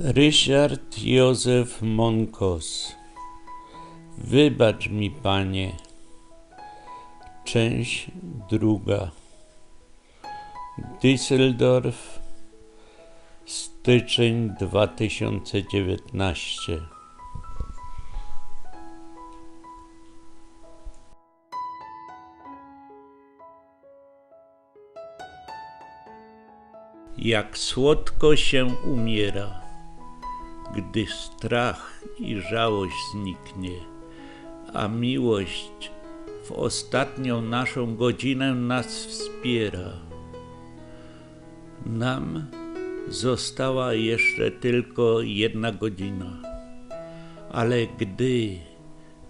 Ryszard Józef Monkos Wybacz mi, panie. Część druga. Düsseldorf, styczeń 2019. Jak słodko się umiera, gdy strach i żałość zniknie, a miłość w ostatnią naszą godzinę nas wspiera. Nam została jeszcze tylko jedna godzina, ale gdy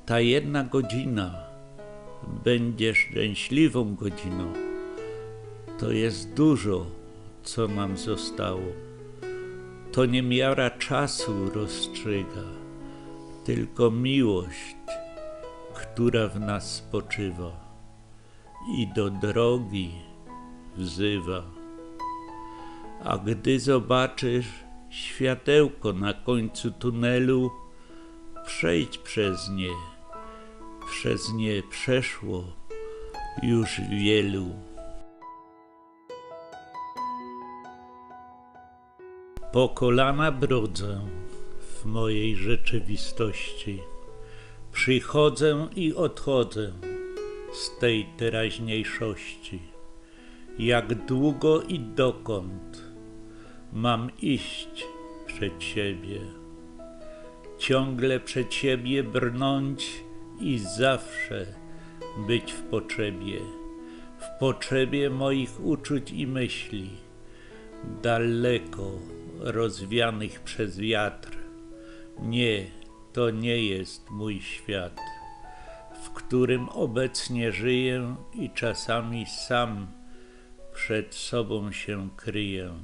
ta jedna godzina będzie szczęśliwą godziną, to jest dużo, co nam zostało. To nie miara czasu rozstrzyga, tylko miłość, która w nas spoczywa i do drogi wzywa. A gdy zobaczysz światełko na końcu tunelu, przejdź przez nie. Przez nie przeszło już wielu. Po kolana brodzę w mojej rzeczywistości. Przychodzę i odchodzę z tej teraźniejszości. Jak długo i dokąd mam iść przed siebie? Ciągle przed siebie brnąć i zawsze być w potrzebie, w potrzebie moich uczuć i myśli, daleko rozwianych przez wiatr. Nie, to nie jest mój świat, w którym obecnie żyję i czasami sam przed sobą się kryję.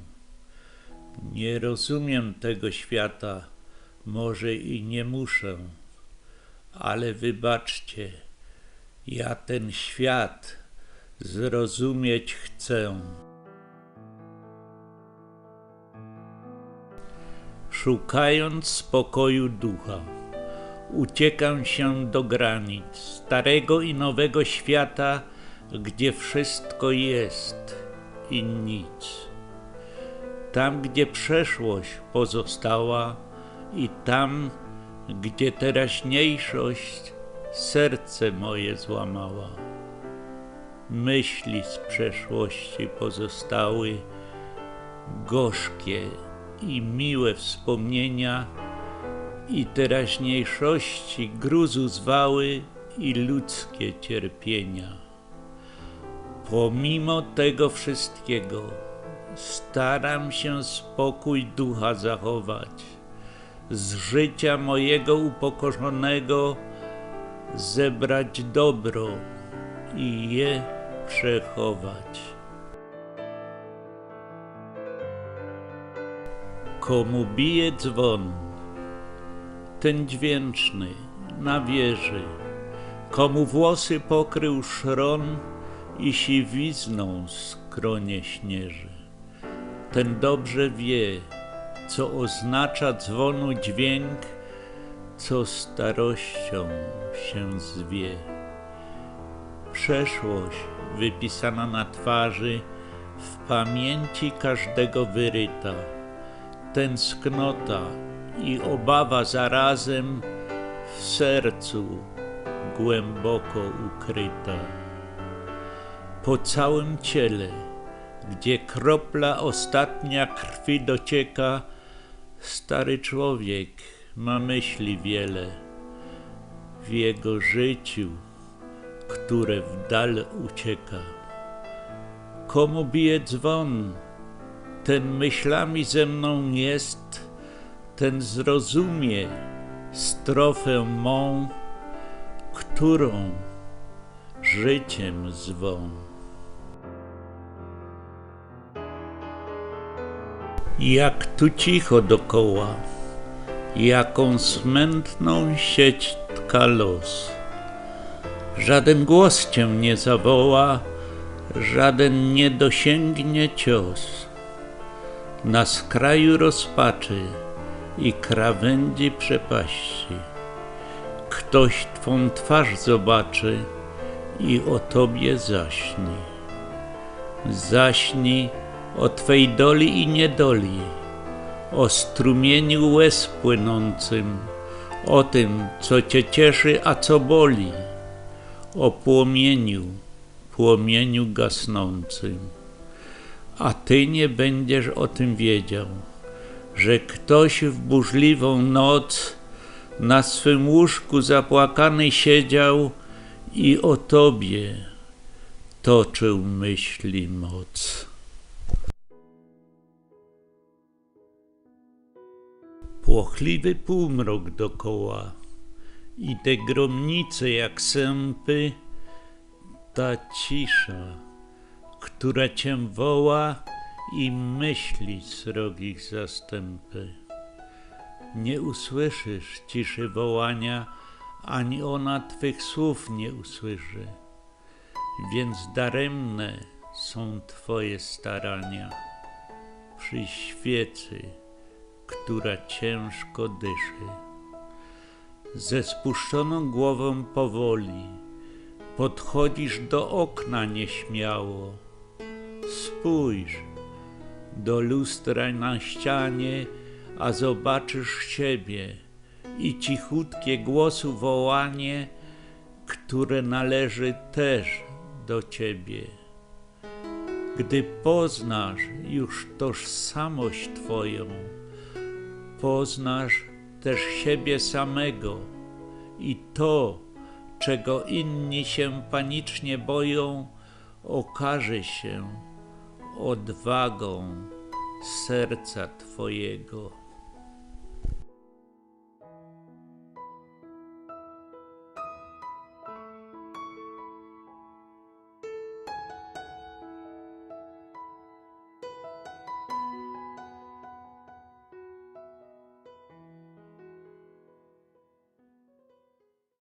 Nie rozumiem tego świata, może i nie muszę, ale wybaczcie, ja ten świat zrozumieć chcę. Szukając spokoju ducha, uciekam się do granic starego i nowego świata, gdzie wszystko jest i nic. Tam, gdzie przeszłość pozostała i tam, gdzie teraźniejszość serce moje złamała. Myśli z przeszłości pozostały gorzkie i miłe wspomnienia i teraźniejszości gruzu zwały i ludzkie cierpienia. Pomimo tego wszystkiego staram się spokój ducha zachować, z życia mojego upokorzonego zebrać dobro i je przechować. Komu bije dzwon, ten dźwięczny na wieży, komu włosy pokrył szron i siwizną skronie śnieży, ten dobrze wie, co oznacza dzwonu dźwięk, co starością się zwie. Przeszłość wypisana na twarzy, w pamięci każdego wyryta tęsknota i obawa zarazem w sercu głęboko ukryta. Po całym ciele, gdzie kropla ostatnia krwi docieka, stary człowiek ma myśli wiele w jego życiu, które w dal ucieka. Komu bije dzwon, ten myślami ze mną jest, ten zrozumie strofę mą, którą życiem zwą. Jak tu cicho dokoła, jaką smętną sieć tka los. Żaden głos cię nie zawoła, żaden nie dosięgnie cios na skraju rozpaczy, i krawędzi przepaści. Ktoś Twą twarz zobaczy i o Tobie zaśni. Zaśni o Twej doli i niedoli, o strumieniu łez płynącym, o tym, co Cię cieszy, a co boli, o płomieniu, płomieniu gasnącym. A Ty nie będziesz o tym wiedział, że ktoś w burzliwą noc na swym łóżku zapłakany siedział i o Tobie toczył myśli moc. Płochliwy półmrok dokoła i te gromnice jak sępy, ta cisza, która cię woła i myśli srogich zastępy. Nie usłyszysz ciszy wołania, ani ona twych słów nie usłyszy, więc daremne są twoje starania przy świecy, która ciężko dyszy. Ze spuszczoną głową powoli podchodzisz do okna nieśmiało. Spójrz do lustra na ścianie, a zobaczysz siebie i cichutkie głosu wołanie, które należy też do ciebie. Gdy poznasz już tożsamość Twoją, poznasz też siebie samego i to, czego inni się panicznie boją, okaże się odwagą serca Twojego.